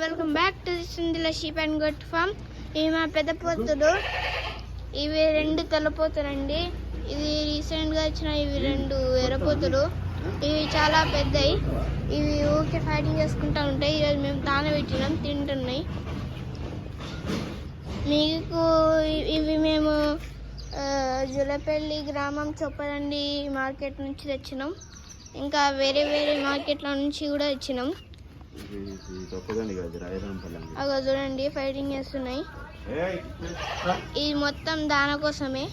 Welcome back to సింధుల sheep and goat farm ఇవి మా పెద్ద పోతులు ఇవి రెండు తెల్లపోతులండి ఇది రీసెంట్గా వచ్చిన ఇవి రెండు ఎర్రపోతులు ఇవి చాలా పెద్దవి ఇవి ఊకే ఫైటింగ్ చేసుకుంటూ ఉంటాయి. ఈరోజు మేము తాన పెట్టినాం తింటున్నాయి. మీకు ఇవి మేము జులపల్లి గ్రామం చొప్పదండి మార్కెట్ నుంచి తెచ్చినాం. ఇంకా వేరే వేరే మార్కెట్ల నుంచి కూడా తెచ్చినాం. అగో చూడండి ఫైటింగ్ చేస్తున్నాయి. ఇది మొత్తం దాన కోసమే.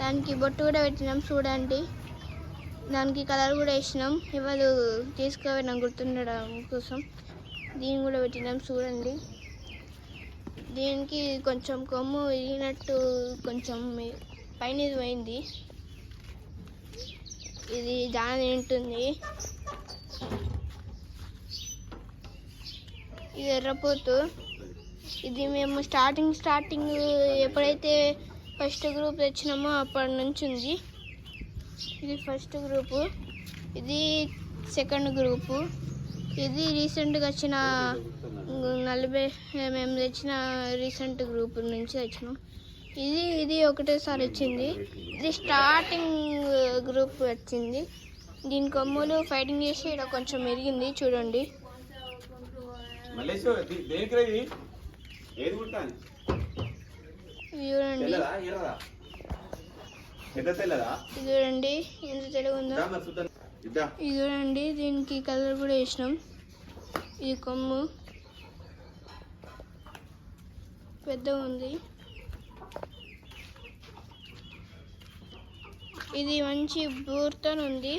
దానికి బొట్టు కూడా పెట్టినాం చూడండి. దానికి కలర్ కూడా వేసినాం. ఇవాళ తీసుకుపోయినాం గుర్తుండడం కోసం దీన్ని కూడా పెట్టినాం చూడండి. దీనికి కొంచెం కొమ్ము ఇరిగినట్టు కొంచెం పైన ఇది పోయింది. ఇది దాని తింటుంది ఇది ఎర్రపోతు ఇది మేము స్టార్టింగ్ స్టార్టింగ్ ఎప్పుడైతే ఫస్ట్ గ్రూప్ తెచ్చినామో అప్పటి నుంచి ఉంది. ఇది ఫస్ట్ గ్రూపు ఇది సెకండ్ గ్రూపు ఇది రీసెంట్గా వచ్చిన నలభై మేము తెచ్చిన రీసెంట్ గ్రూప్ నుంచి తెచ్చినాం. ఇది ఇది ఒకటేసారి వచ్చింది. ఇది స్టార్టింగ్ గ్రూప్ వచ్చింది. దీని కొమ్ములు ఫైటింగ్ చేసి ఇక్కడ కొంచెం ఎరిగింది చూడండి. మల్లేశు, ది- దేనికి రా ఇది? ఏది కుట్టాలి? ఇది చూడండి తెల్లదా? ఎర్రదా? పెద్ద తెల్లదా? ఇది చూడండి ఎంత. ఇద్దా ఇది చూడండి దీనికి కలర్ కూడా వేసినాం. ఇది కొమ్ము. పెద్దగా ఉంది. ఇది మంచి బూర్తో ఉంది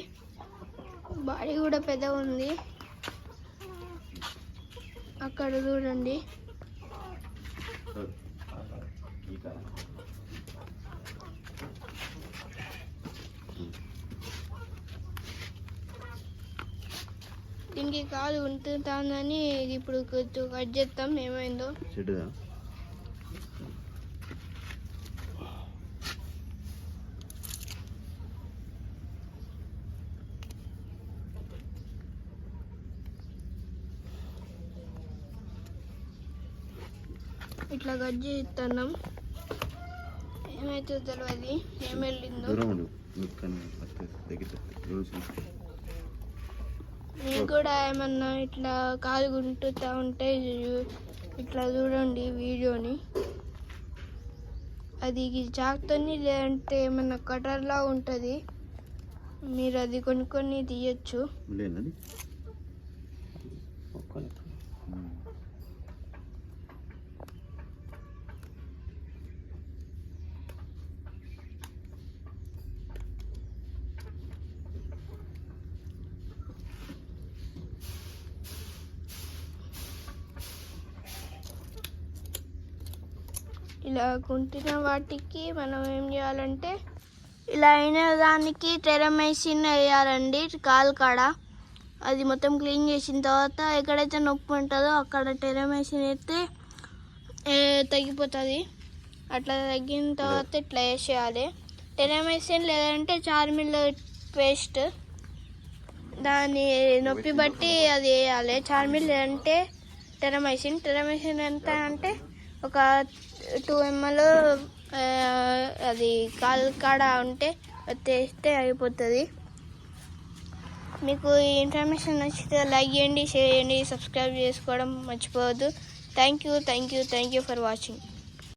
బాడీ కూడా పెద్దగా ఉంది. అక్కడ చూడండి. దీనికి కాలు ఉంటుందని ఇప్పుడు కొంచెం కట్ చేస్తాం ఏమైందో. ఇట్లా కట్ చేస్తున్నాం ఏమైతుందో తెలియదు ఏం వెళ్ళిందో. మీకు కూడా ఏమన్నా ఇట్లా కాలు గుంటుతా ఉంటే ఇట్లా చూడండి వీడియోని. అది చాకుతోని లేదంటే ఏమన్నా కటర్లా ఉంటుంది. మీరు అది కొనుక్కొని తీయచ్చు. ఇలా కుంటిన వాటికి మనం ఏం చేయాలంటే ఇలా అయిన దానికి టెరమైసిన్ వేయాలండి కాలు కాడ. అది మొత్తం క్లీన్ చేసిన తర్వాత ఎక్కడైతే నొప్పి ఉంటుందో అక్కడ టెరమైసిన్ వేస్తే తగ్గిపోతుంది. అట్లా తగ్గిన తర్వాత ఇట్లా వేసేయాలి. టెరమైసిన్ లేదంటే చార్మిల్ పేస్ట్ దాని నొప్పి బట్టి అది వేయాలి. చార్మిల్ లేదంటే టెరమైసిన్ టెరమైసిన్ ఎంత అంటే ఒక టూ ఎంఎల్ అది కాలు కాడ ఉంటే తెస్తే అయిపోతుంది. మీకు ఈ ఇన్ఫర్మేషన్ నచ్చితే లైక్ చేయండి షేర్ చేయండి సబ్స్క్రైబ్ చేసుకోవడం మర్చిపోవద్దు. Thank you thank you thank you for watching.